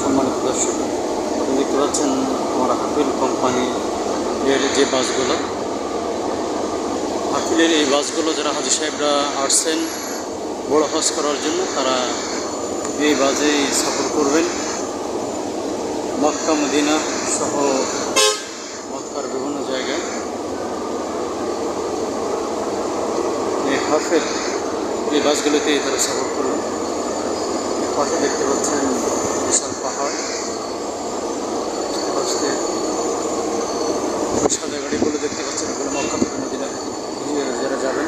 সম্মানিত দর্শক, আপনি দেখতে পাচ্ছেন আমার হাফিল কোম্পানি এর যে বাসগুলো। হাফিলের এই বাসগুলো যারা হাজি সাহেবরা আসছেন বড় হজ করার জন্য, তারা এই বাসেই সফর করবেন। মক্কা, মদিনা সহ মক্কার বিভিন্ন জায়গায়। এই হাফেল, এই বাসগুলোতেই তারা সফর করবেন। পাশে দেখতে পাচ্ছেন সাদা গাড়িগুলো দেখতে পাচ্ছেন, এগুলো মক্কা যারা যাবেন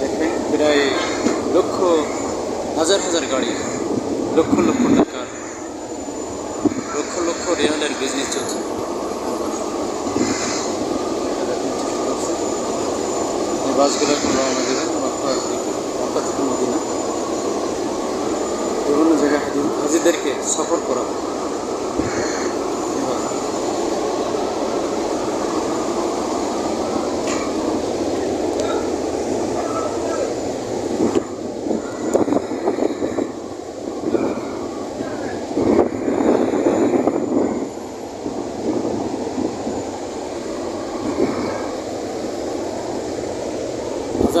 দেখবেন প্রায় লক্ষ, হাজার হাজার গাড়ি, লক্ষ লক্ষ টাকার, লক্ষ লক্ষ রিয়ালের বিজনেস চলছে। বাসগুলো এখন রওনা দেবেন মক্কার দিকে মক্কা থেকে মদিনা বিভিন্ন জায়গায় হাজি হাজিদেরকে সফর করা।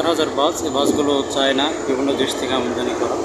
হাজার হাজার বাস এই বাসগুলো চায় না বিভিন্ন দেশ থেকে আমদানি করা।